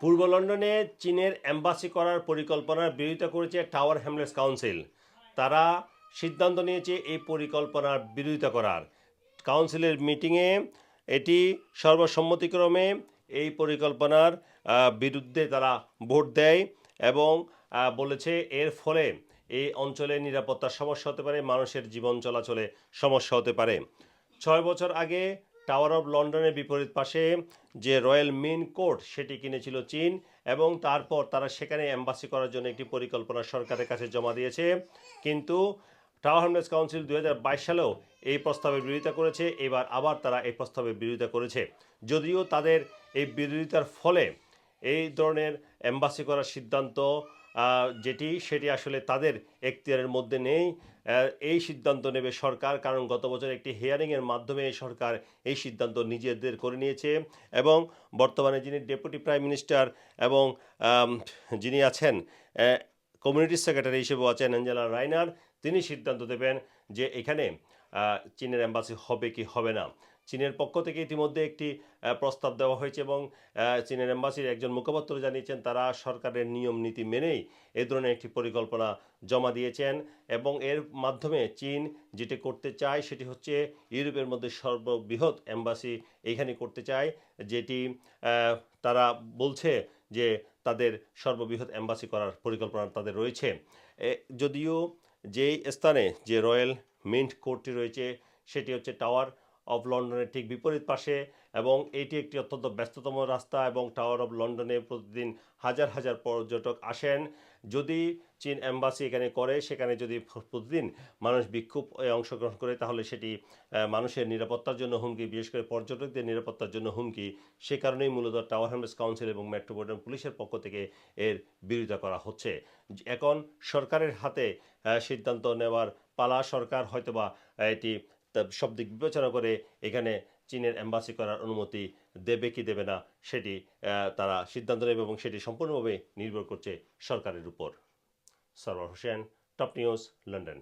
পূর্ব লন্ডনে চীনের অ্যাম্বাসি করার পরিকল্পনার বিরোধিতা করেছে টাওয়ার হ্যামলেটস কাউন্সিল। তারা সিদ্ধান্ত নিয়েছে এই পরিকল্পনার বিরোধিতা করার। কাউন্সিলের মিটিংয়ে এটি সর্বসম্মতিক্রমে এই পরিকল্পনার বিরুদ্ধে তারা ভোট দেয় এবং বলেছে এর ফলে এই অঞ্চলে নিরাপত্তার সমস্যা হতে পারে, মানুষের জীবন চলাচলে সমস্যা হতে পারে। ছয় বছর আগে টাওয়ার অফ লন্ডনের বিপরীত পাশে যে রয়্যাল মিন কোর্ট, সেটি কিনেছিল চীন এবং তারপর তারা সেখানে অ্যাম্বাসি করার জন্য একটি পরিকল্পনা সরকারের কাছে জমা দিয়েছে। কিন্তু টাওয়ার হ্যামলেটস কাউন্সিল দু হাজার বাইশ সালেও এই প্রস্তাবের বিরোধিতা করেছে, এবার আবার তারা এই প্রস্তাবের বিরোধিতা করেছে। যদিও তাদের এই বিরোধিতার ফলে এই ধরনের অ্যাম্বাসি করার সিদ্ধান্ত যেটি সেটি আসলে তাদের এখতিয়ারের মধ্যে নেই। এই সিদ্ধান্ত নেবে সরকার, কারণ গত বছর একটি হিয়ারিংয়ের মাধ্যমে সরকার এই সিদ্ধান্ত নিজেদের করে নিয়েছে এবং বর্তমানে যিনি ডেপুটি প্রাইম মিনিস্টার এবং যিনি আছেন কমিউনিটি সেক্রেটারি হিসেবেও আছেন অ্যাঞ্জেলা রাইনার, তিনি সিদ্ধান্ত দেবেন যে এখানে চীনের অ্যাম্বাসি হবে কি হবে না? চীনের পক্ষ থেকে ইতিমধ্যে একটি প্রস্তাব দেওয়া হয়েছে এবং চীনের অ্যাম্বাসির একজন মুখপাত্র জানিয়েছেন, তারা সরকারের নিয়ম নীতি মেনেই এ ধরনের একটি পরিকল্পনা জমা দিয়েছেন এবং এর মাধ্যমে চীন যেটি করতে চায় সেটি হচ্ছে ইউরোপের মধ্যে সর্ববৃহৎ অ্যাম্বাসি এইখানে করতে চায়, যেটি তারা বলছে যে তাদের সর্ববৃহৎ অ্যাম্বাসি করার পরিকল্পনা তাদের রয়েছে। যদিও যেই স্থানে যে রয়্যাল মিন্ট কোর্টটি রয়েছে সেটি হচ্ছে টাওয়ার অফ লন্ডনের ঠিক বিপরীত পাশে। এবং এটি একটি অত্যন্ত ব্যস্ততম রাস্তা এবং টাওয়ার অফ লন্ডনে প্রতিদিন হাজার হাজার পর্যটক আসেন। যদি চীন অ্যাম্বাসি এখানে করে, সেখানে যদি প্রতিদিন মানুষ বিক্ষোভ অংশগ্রহণ করে, তাহলে সেটি মানুষের নিরাপত্তার জন্য হুমকি, বিশেষ করে পর্যটকদের নিরাপত্তার জন্য হুমকি। সে কারণেই মূলত টাওয়ার হ্যামলেস কাউন্সিল এবং মেট্রোপলিটন পুলিশের পক্ষ থেকে এর বিরোধিতা করা হচ্ছে। এখন সরকারের হাতে সিদ্ধান্ত নেওয়ার পালা সরকার হয়তোবা এটি তা- সব দিক বিবেচনা করে এখানে চীনের অ্যাম্বাসি করার অনুমতি দেবে কি দেবে না, সেটি তারা সিদ্ধান্ত নেবে এবং সেটি সম্পূর্ণভাবে নির্ভর করছে সরকারের উপর। Sarwar Hossain, top news, London.